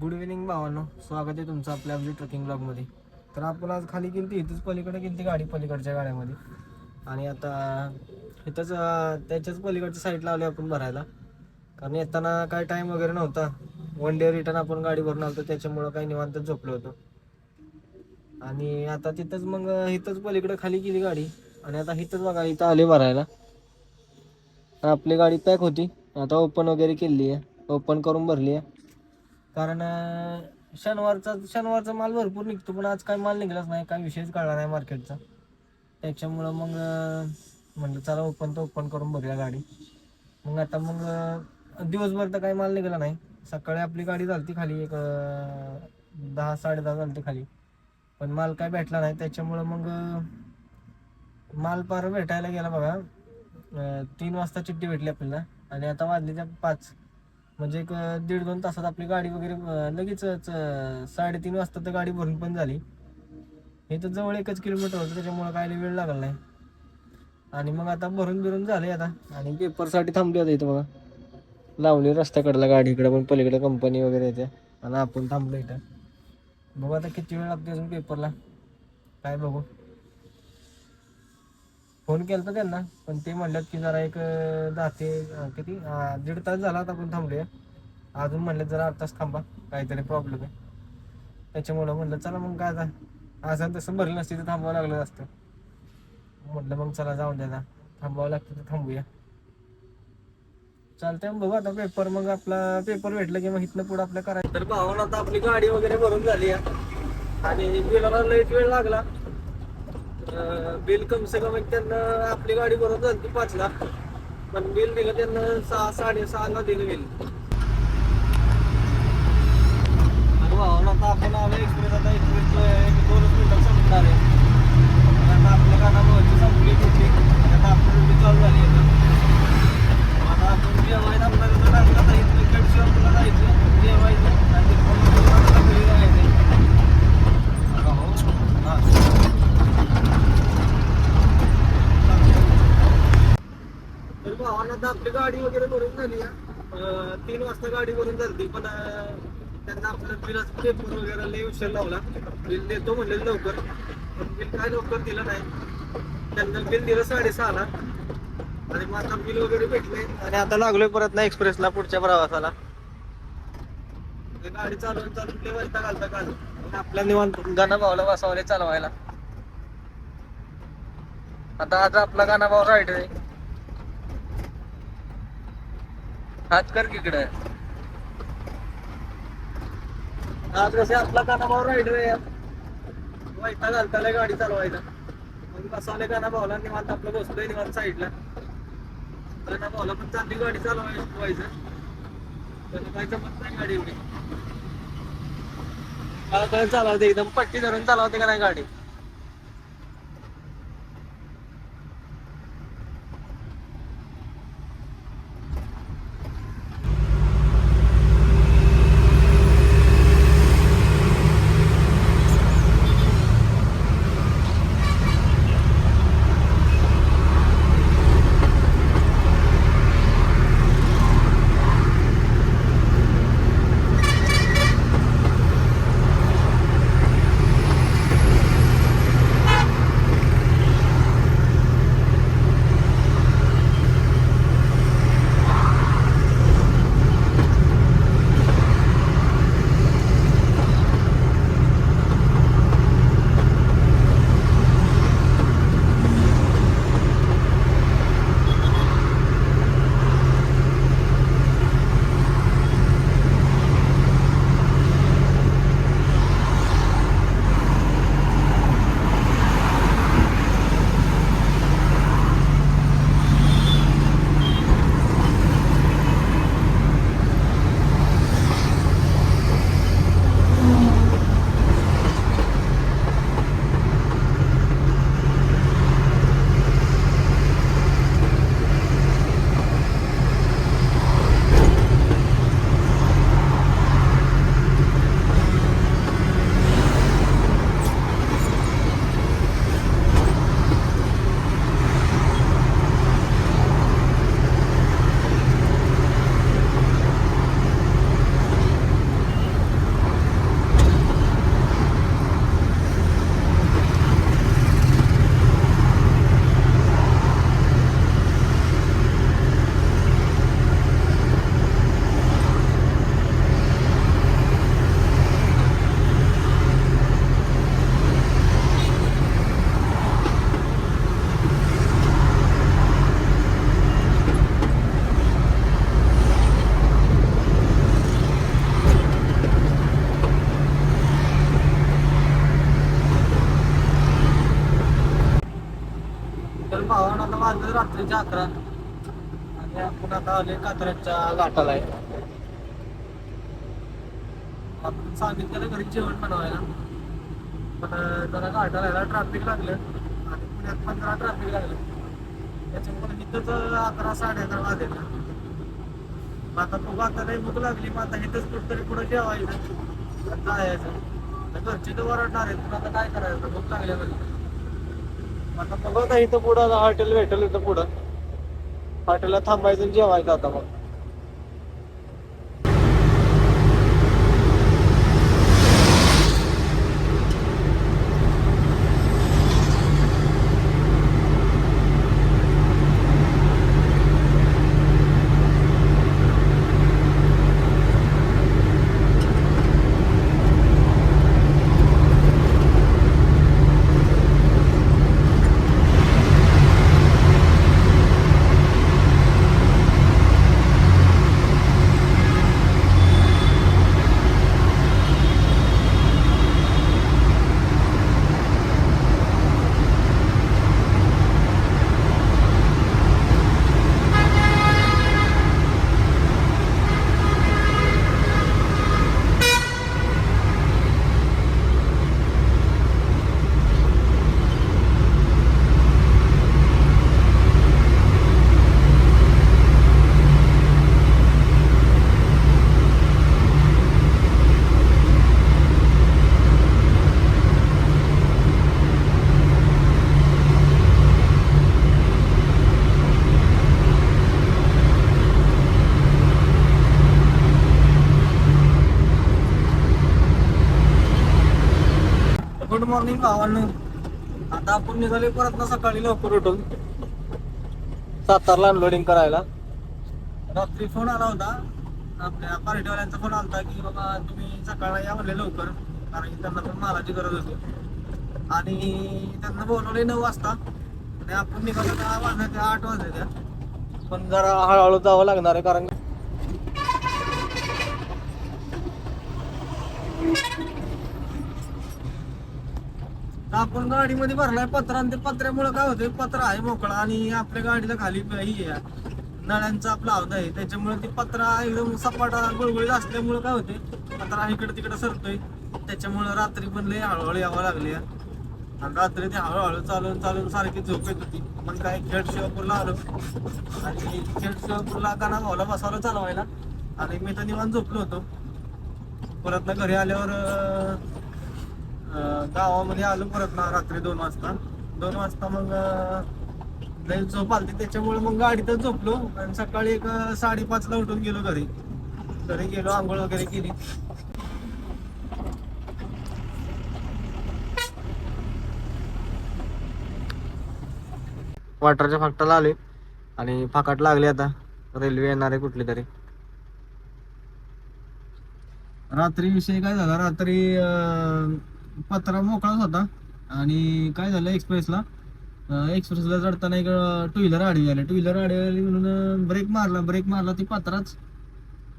Good evening भावांनो. स्वागत आहे तुमचं आपल्या आपली ट्रेकिंग ब्लॉगमध्ये तर आपण आज खाली गेली इथंच पलीकडे गेली गाडी पलीकडच्या गाड्यामध्ये. आणि आता इथंच त्याच्याच पलीकडच्या साईडला आलो आपण भरायला. कारण येताना काय टाईम वगैरे नव्हता. वन डे रिटर्न आपण गाडी भरून आलो त्याच्यामुळं काही निवांतच झोपलो होतो. आणि आता तिथंच मग इथंच पलीकडे खाली गेली गाडी. आणि आता इथंच बघा इथं आले भरायला. आपली गाडी पॅक होती. आता ओपन वगैरे केली आहे ओपन करून भरली आहे कारण शनिवारचा शनिवारचा माल भरपूर निघतो पण आज काय माल निघालाच नाही काय विषयच कळला नाही मार्केटचा. त्याच्यामुळं मग म्हणलं चला ओपन तर ओपन करून बघूया गाडी. मग आता मग दिवसभर तर काही माल निघाला नाही. सकाळी आपली गाडी चालती खाली एक दहा साडे दहा खाली. पण माल काय भेटला नाही त्याच्यामुळं मग माल पार भेटायला गेला बघा. तीन वाजता चिठ्ठी भेटली आपल्याला. आणि आता वाजली त्या पाच. म्हणजे एक दीड दोन तासात आपली गाडी वगैरे लगेच लगेचच साडेतीन वाजता तर गाडी भरून पण झाली. हे तर जवळ एकच किलोमीटर होतं त्याच्यामुळं काय लई वेळ लागला नाही. आणि मग आता भरून बिरून झाले आता. आणि पेपरसाठी थांबली होते इथं बघा. लावली रस्त्याकडला गाडी इकडं पण पलीकडे कंपनी वगैरे येते. आणि आपण थांबलो इथं. बघू आता किती वेळ लागतो अजून पेपरला. काय बघू. फोन केला होता त्यांना पण ते म्हणल्यात की जरा एक दहा ते किती दीड तास झाला आता आपण थांबलोय. अजून म्हणलं जरा आठ तास थांबा काहीतरी प्रॉब्लेम आहे. त्याच्यामुळं म्हणलं चला मग काय आता असं तसं भरलं नसते तर थांबावं लागलं असतं. म्हटलं मग चला जाऊन द्या थांबावं लागतं तर थांबूया. चालतंय मग बघू आता पेपर मग आपला पेपर भेटलं की मग इथनं पुढे आपल्या करायचं. तर भावानं आता आपली गाडी वगैरे भरून झाली आणि बिलाला लई वेळ लागला. बिल कम से कम एक त्यांना आपली गाडी भरून झाली पाचला पण बिल दिलं त्यांना सहा साडेसहाला दिलं बिल आणि भावानं आता आपण आलो एक्सप्रेस आता एक्सप्रेस एक दोनच मिनिटात संपणार आहे. आता आपल्या कानाभावाची संपली कुठली? आता आपली ड्युटी चालू झाली आहे आता. आता आपण जेवायला आपला कसं टाकलं आता इथलं कट शॉपला जायचं. जेवायचं. आणि तिथून आपल्या घरी जायचं हा. तर भावानं आता आपली गाडी वगैरे भरून झाली तीन वाजता गाडी भरून झाली पण त्यांना आपलं बिलाचं पेपर वगैरे लई उशीर लावला. बिल देतो म्हणले लवकर पण बिल काय लवकर दिलं नाही. त्यांना बिल दिलं साडेसहाला. आणि मग आता बिल वगैरे भेटले. आणि आता लागलोय परत ना एक्सप्रेसला पुढच्या प्रवासाला. गाडी चालवून चालून लई वैताग घालता काल. आपल्या निवांत गाणं भावला बसावले चालवायला. आता आज आपला गाणं भाव राईड आहे. हात कर तिकडे आज कसे आपला काना भाऊ रायडर आहे वाईटा घालताला गाडी चालवायला. मग बसवले काना भाऊला निवांत आपलं बसलोय निवांत साईडला. काना भाऊला पण चांगली गाडी चालवायचं पण नाही गाडी एवढी. काय चालवते एकदम पट्टी धरून चालवते का नाही गाडी? वाजले रात्रीच्या अकरा. आणि आपण आता आले कात्रजच्या घाटाला. आहे आपण सांगितलेलं घरी जेवण बनवायला. पण जरा घाटाला यायला ट्रॅफिक लागलं. आणि पुण्यात पण जरा ट्रॅफिक लागलं. त्याच्यामुळे इथंच अकरा साडे अकरा वाजायला आता खूप आता नाही भूक लागली. मग आता इथंच कुठतरी पुढे जेवायचं. जायचं. आता घरचे तर वरडणार आहेत पण आता काय करायचं? भूक लागल्या म्हणजे आता बघा इथं पुढं हॉटेल भेटेल इथं पुढं. हॉटेलला थांबायचं आणि जेवायचं आता मग गुड मॉर्निंग भावांनो आता आपण निघाले परत ना सकाळी लवकर उठून. सातारला अनलोडिंग करायला. रात्री फोन आला होता. आपल्या पार्टीवाल्यांचा फोन आला होता की बाबा तुम्ही सकाळला या म्हणले लवकर. कारण की त्यांना पण मालाची गरज होती. आणि त्यांना बोलवले नऊ वाजता. आणि आपण निघालो दहा वाजले आठ वाजले पण जरा हळूहळू जावं लागणार आहे कारण तर आपण गाडीमध्ये भरलाय पत्रा आणि ते पत्र्यामुळे काय होतंय पत्रा आहे मोकळा आणि आपल्या गाडीला खाली ही आहे. नळ्यांचा आपला हौदा आहे. त्याच्यामुळे ती पत्रा एकदम सपाटा गुळगुळीत असल्यामुळे काय होते पत्रा इकडे तिकडे सरतोय. त्याच्यामुळे रात्री पण लय हळूहळू यावं लागले आणि रात्री ते हळूहळू चालून चालून सारखी झोप येत होती. मग काय खेड शिवापूरला आलो. आणि खेड शिवापूरला काना भावला बसावलं चालवायला. आणि मी तर निवांत झोपलो होतो. परत ना घरी आल्यावर गावामध्ये आलो परत ना रात्री दोन वाजता. दोन वाजता मग लई झोप आलती. त्याच्यामुळे मग गाडीतच झोपलो. आणि सकाळी एक साडेपाचला उठून गेलो घरी. घरी गेलो आंघोळ वगैरे केली. वाटरच्या फाकटाला आले आणि फाकाट लागले आता. रेल्वे येणार आहे कुठली तरी. रात्री विषय काय झाला? रात्री पत्रा मोकळाच होता. आणि काय झालं एक्सप्रेसला? एक्सप्रेसला चढताना एक टू व्हीलर आडवी आली. टू व्हीलर आडवी आली म्हणून ब्रेक मारला. ब्रेक मारला ती पत्राच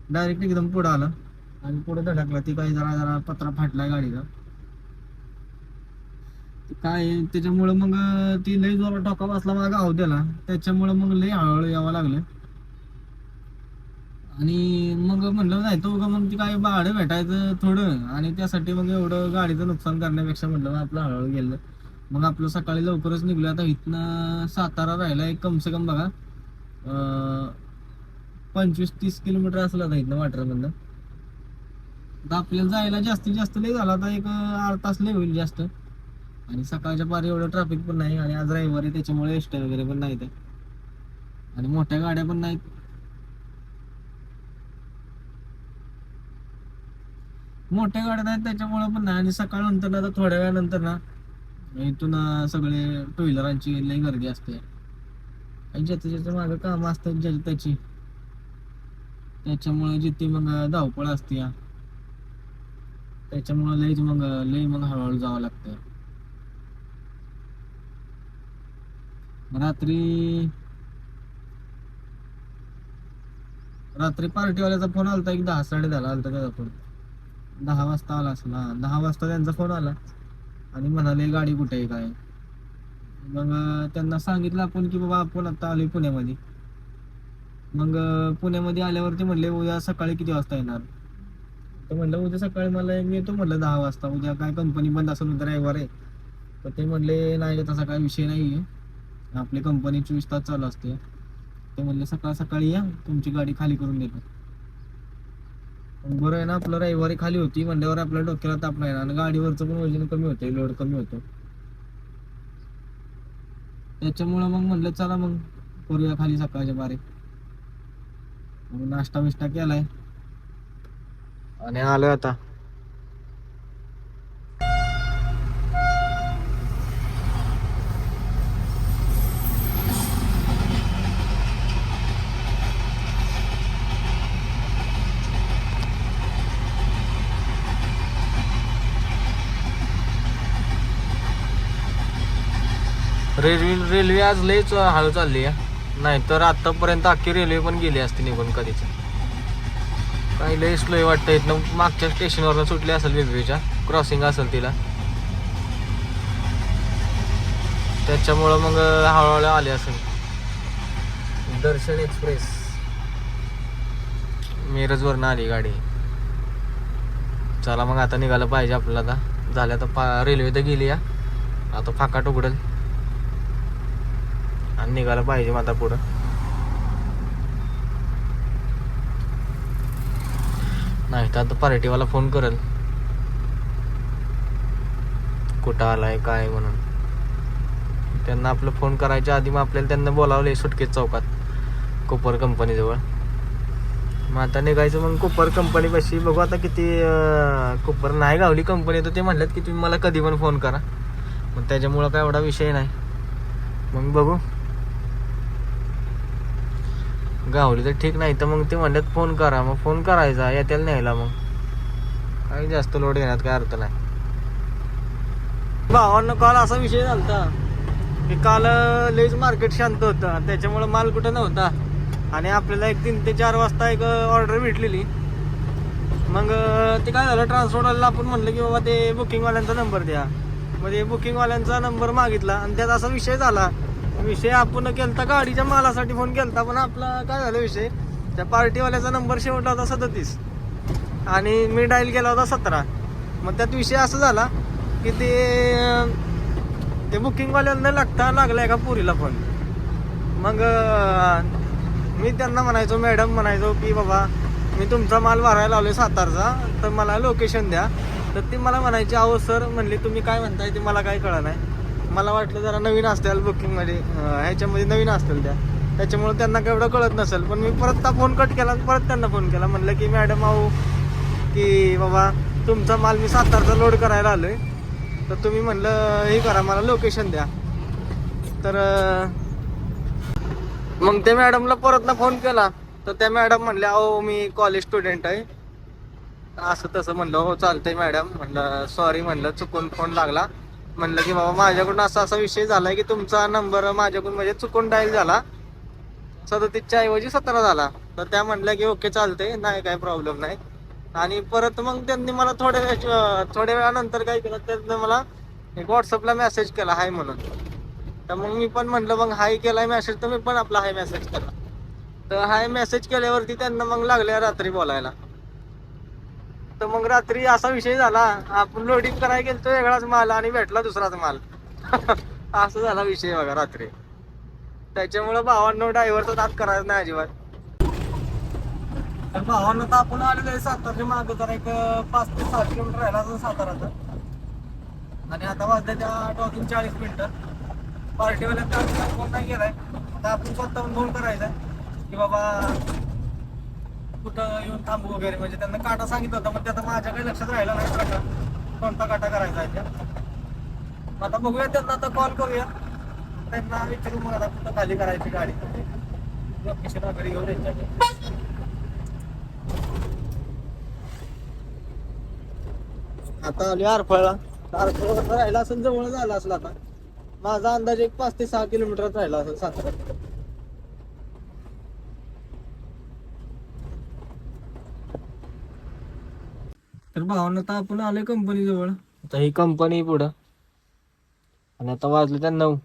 डायरेक्ट एकदम पुढं आला. आणि पुढे धडकला. ती काही जरा जरा पत्रा फाटला गाडीला. काय त्याच्यामुळं मग ती लई जोरात टोका बसला. मला गाव दिला. त्याच्यामुळं मग लई हळूहळू यावं लागलं. आणि मग म्हणलं नाही तो का मग ती काय भाडं भेटायचं थोडं. आणि त्यासाठी मग एवढं गाडीचं नुकसान करण्यापेक्षा म्हणलं मग आपलं हळूहळू गेलं. मग आपलं सकाळी लवकरच निघलो. आता इथनं सातारा राहिला एक कम से कम बघा पंचवीस तीस किलोमीटर असलं आता इथनं वाटरमधनं. आता आपल्याला जायला जास्तीत जास्त लय झाला. आता एक आठ तास लय होईल जास्त. आणि सकाळच्या पारी एवढं ट्रॅफिक पण नाही. आणि आज रविवारी त्याच्यामुळे एसट्या वगैरे पण नाही आणि मोठ्या गाड्या पण नाहीत. मोठ्या गाड्या आहेत त्याच्यामुळे पण नाही. आणि सकाळनंतर ना आता थोड्या वेळानंतर ना इथून सगळे टू व्हीलरांची लई गर्दी असते. आणि ज्याचं ज्याचं मागं कामं असतात ज्याची त्याची. त्याच्यामुळे जिथे मग धावपळ असते या. त्याच्यामुळे लईच मग लई मग हळूहळू जावं लागतं. रात्री रात्री पार्टीवाल्याचा फोन आलता एक दहा साडे दहाला आलता त्याचा फोन. दहा वाजता आला असेल हा दहा वाजता त्यांचा फोन आला आणि म्हणाले गाडी कुठे आहे काय? मग त्यांना सांगितलं आपण की बाबा आपण आता आलोय पुण्यामध्ये. मग पुण्यामध्ये आल्यावरती म्हणले उद्या सकाळी किती वाजता येणार? तर म्हणलं उद्या सकाळी मला मी येतो म्हटलं दहा वाजता. उद्या काय कंपनी बंद असेल उद्या रविवार आहे. तर ते म्हणले नाही तसा काय विषय नाही आहे आपली कंपनी चोवीस तास चालू असते. ते म्हणले सकाळ सकाळी या तुमची गाडी खाली करून देतो. बरं आहे ना आपलं रविवारी खाली होती म्हणल्यावर आपल्या डोक्याला ताप नाही ना आणि गाडीवरचं पण वजन कमी होतं लोड कमी होतो त्याच्यामुळं मग म्हणलं चला मग करूया खाली सकाळच्या बारे. मग नाश्ता बिष्टा केलाय. आणि आलोय आता. रेल्वे रेल्वे आज लयच हळू चालली आहे. नाही तर आत्तापर्यंत अख्खी रेल्वे पण गेली असती निघून कधीच. काही लय स्लो वाटतं इथनं मागच्या स्टेशनवरनं सुटली असेल वेगवेगळ्या क्रॉसिंग असेल तिला. त्याच्यामुळं मग हळूहळू आली असेल. दर्शन एक्सप्रेस. मिरजवरनं आली गाडी. चला मग आता निघालं पाहिजे आपल्याला. आता झालं आता पा रेल्वे तर गेली या आता फाकाट उघडेल आणि निघालं पाहिजे मग आता पुढं. नाही तर आता पार्टीवाला फोन करेल. कुठं आलाय काय म्हणून. त्यांना आपलं फोन करायच्या आधी मग आपल्याला त्यांना बोलावले सुटकेत चौकात कोपर कंपनीजवळ मग आता निघायचं मग कुपर कंपनीपाशी बघू आता किती कुपर नाही गावली कंपनी तर ते म्हणलेत की तुम्ही मला कधी पण फोन करा. मग त्याच्यामुळं काय एवढा विषय नाही. मग बघू. गावली तर ठीक नाही तर मग ते म्हणतात फोन करा. मग फोन करायचा येत्याला न्यायला मग. काही जास्त लोड घेण्यात काय अर्थ नाही. भावांना काल असा विषय झाला की काल लईच मार्केट शांत होतं त्याच्यामुळे माल कुठं नव्हता. आणि आपल्याला एक तीन ते चार वाजता एक ऑर्डर भेटलेली. मग ते काय झालं ट्रान्सपोर्टवाल्याला आपण म्हणलं की बाबा ते बुकिंगवाल्यांचा नंबर द्या. मग ते बुकिंगवाल्यांचा नंबर मागितला आणि त्यात असा विषय झाला विषय आपण केलता गाडीच्या मालासाठी फोन केलता पण आपला काय झाला विषय? त्या पार्टीवाल्याचा नंबर शेवटला होता सदतीस. आणि मी डायल केला होता सतरा. मग त्यात विषय असा झाला की ते ते बुकिंगवाल्यांना लागता लागला एका पुरीला फोन मग मी त्यांना म्हणायचो मॅडम म्हणायचो की बाबा मी तुमचा माल भरायला लावलो सातारचा तर मला लोकेशन द्या. तर ती मला म्हणायची अहो सर म्हणली तुम्ही काय म्हणताय ते मला काय कळलं नाही. मला वाटलं जरा नवीन असतील बुकिंगमध्ये. ह्याच्यामध्ये नवीन असतील त्या. त्याच्यामुळे त्यांना एवढं कळत नसेल. पण मी परत त्या फोन कट केला आणि परत त्यांना फोन केला. म्हणलं की मॅडम अहो की बाबा तुमचा माल मी सातारचा लोड करायला आलो आहे तर तुम्ही म्हणलं हे करा मला लोकेशन द्या. तर मग त्या मॅडमला परत ना फोन केला. तर त्या मॅडम म्हणल्या अहो मी कॉलेज स्टुडंट आहे. असं तसं म्हणलं हो चालतंय मॅडम. म्हणलं सॉरी म्हणलं चुकून फोन लागला. म्हणलं की बाबा माझ्याकडून असा असा विषय झालाय की तुमचा नंबर माझ्याकडून म्हणजे चुकून डायल झाला. सदतीसच्या ऐवजी सतरा झाला. तर त्या म्हणल्या की ओके चालते नाही काय प्रॉब्लेम नाही. आणि परत मग त्यांनी मला थोड्या वेळ थोड्या वेळानंतर काय केलं त्यांनी मला एक व्हॉट्सअपला मेसेज केला हाय म्हणून. तर मग मी पण म्हटलं मग हाय केलाय मेसेज तर मी पण आपला हाय मेसेज केला. तर हाय मेसेज केल्यावरती त्यांना मग लागल्या रात्री बोलायला. तर मग रात्री असा विषय झाला आपण लोडिंग करायला गेलो वेगळाच माल आणि भेटला दुसराच माल. असं झाला विषय बघा रात्री. त्याच्यामुळं भावांनो ड्रायव्हरचा दात करायचा नाही अजिबात. भावांना तर आपण आलेलो आहे सातारच्या मागं तर एक पाच ते सात किलोमीटर राहिला असेल साताराचं. आणि आता वाजल्या त्या टॉकिंग चाळीस मिनिटं. पार्टीवाल्या फोन नाही गेलाय तर आपण स्वतःहून फोन करायचा की बाबा कुठं येऊन थांबू वगैरे म्हणजे त्यांना काटा सांगितलं होता मग ते आता माझ्या काही लक्षात राहिला नाही काटा कोणता काटा करायचा आहे त्या मग आता बघूया त्यांना आता कॉल करूया. त्यांना विचारू मग आता कुठं खाली करायची गाडी. लोकेशन वगैरे घेऊन त्यांच्याकडे आता आली आरफळला. आरफळ राहिला असेल जवळ झाला असला आता. माझा अंदाज एक पाच ते सहा किलोमीटर राहिला असेल सातारा. भावना तर आपण आलोय कंपनी जवळ आता ही कंपनी पुढं. आणि आता वाजले त्या नऊ.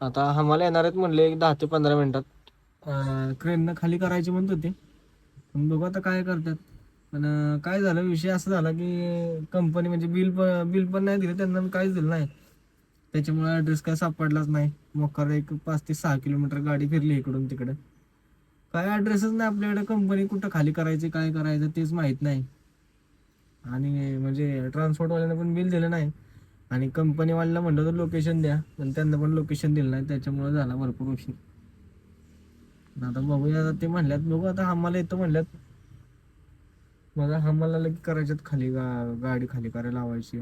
आता आम्हाला येणार आहेत म्हणले एक दहा ते पंधरा मिनिटात. क्रेननं खाली करायचे म्हणत होते. पण बघू आता काय करतात. पण काय झालं विषय असा झाला की कंपनी म्हणजे बिल पण बिल पण नाही दिलं त्यांना काहीच दिलं नाही. त्याच्यामुळे ॲड्रेस काय सापडलाच नाही. मोकार एक पाच ते सहा किलोमीटर गाडी फिरली इकडून तिकडे. काय ॲड्रेसच नाही आपल्याकडे. कंपनी कुठं खाली करायची काय करायचं तेच माहीत नाही. आणि म्हणजे ट्रान्सपोर्टवाल्यांना पण बिल दिलं नाही. आणि कंपनीवाल्याला म्हणलं तर लोकेशन द्या पण त्यांना पण लोकेशन दिलं नाही त्याच्यामुळे झाला भरपूर उशीर. आता बघूया आता ते म्हणल्यात बघू आता आम्हाला येतं म्हणल्यात. मला आम्हाला लगे करायच्यात खाली गा गाडी खाली करायला लावायची.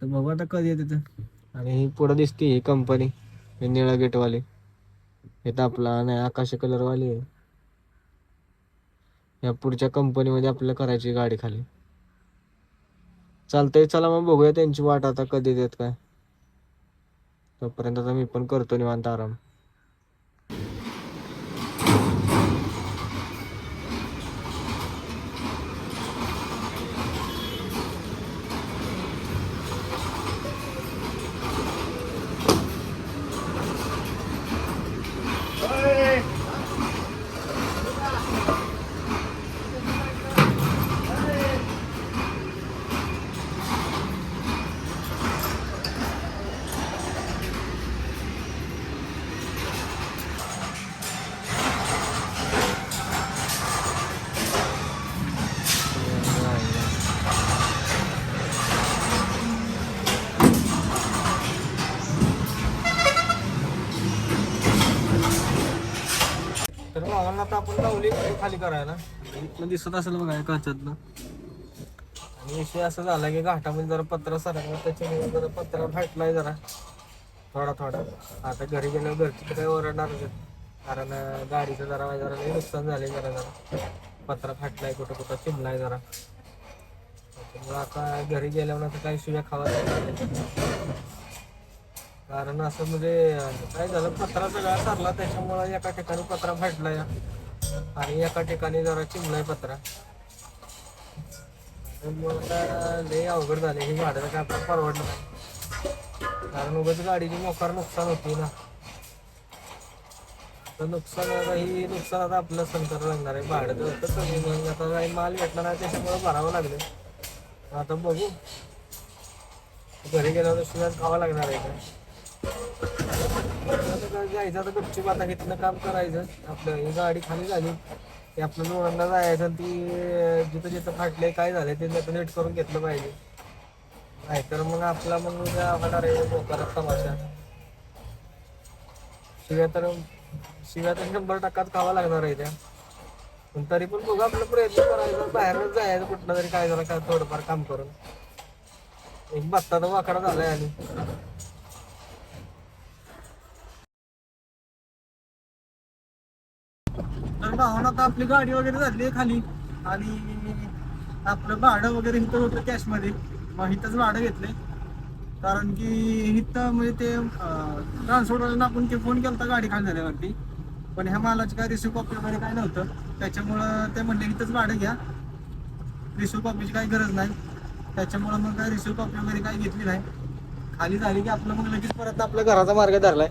तर बघू आता कधी येते तर आणि ही पुढं दिसते ही कंपनी हे निळा गेटवाली हे तर आपला नाही आकाश कलरवाली आहे. या पुढच्या कंपनीमध्ये आपल्याला करायची गाडी खाली. चालतंय चला मग बघूया त्यांची वाट आता कधी देत काय. तोपर्यंत आता मी पण करतो निवांत आराम. आपण लावली खाली करायला. इथनं दिसत असेल बघा काचातनं आणि विषय असं झाला की घाटामध्ये जरा पत्रा सरकला त्याच्यामुळे जरा पत्रा फाटलाय जरा. थोडा थोडा. आता घरी गेल्यावर घरची काही ओरडणारच आहेत. कारण गाडीचं जरा जरा नुकसान झाले जरा जरा. पत्रा फाटलाय कुठं कुठं चिमलाय जरा. आता घरी गेल्यावर आता काही शिव्या खावा. कारण असं म्हणजे काय झालं पत्रा सगळा सरला त्याच्यामुळे एका ठिकाणी पत्रा फाटलाय. आणि एका ठिकाणी जरा चिमलाय पत्रा. मग आता लय अवघड झाले हे भाड्याला काय आपल्याला परवडलं नाही. कारण उगाच गाडीची मोकार नुकसान होती ना. तर नुकसान आता ही नुकसान आता आपलं संकट लागणार आहे. भाडं तर कमी मग आता काही माल भेटला नाही त्याच्यामुळे भरावं लागलं आता बघू. घरी गेल्यावर शिवाय खावं लागणार आहे का? आता काय जायचं आता गपचूप आता घेतलं काम करायचं. आपलं ही गाडी खाली झाली. की आपल्या लोणांना जायचं आणि ती जिथं जिथं फाटले काय झाले ते नीट नीट करून घेतलं पाहिजे. नाहीतर मग आपला मग उद्या होणार आहे मोकारात तमाशा. शिव्या तर शिव्या तर शंभर टक्काच खावा लागणार आहे त्या. पण तरी पण बघू आपला प्रयत्न करायचा. बाहेरच जायचं कुठलं तरी काय झालं काय थोडंफार काम करून. एक बत्ता तर वाकडा झालाय आणि. भावना आता आपली गाडी वगैरे झाली आहे खाली. आणि आपलं भाडं वगैरे इथं होतं कॅशमध्ये. मग इथंच भाडं घेतलंय. कारण की इथं म्हणजे ते ट्रान्सपोर्टवाल्यांना आपण ते फोन केला होता गाडी खाली झाल्यावरती पण ह्या मालाची काय रिसिव्ह कॉपी वगैरे काय नव्हतं. त्याच्यामुळं ते म्हणले इथंच भाडं घ्या. रिसिव्ह कॉपीची काही गरज नाही. त्याच्यामुळं मग काय रिसिव्ह कॉपी वगैरे काही घेतली नाही. खाली झाली की आपलं मग लगेच परत आपल्या घराचा मार्ग धरलाय.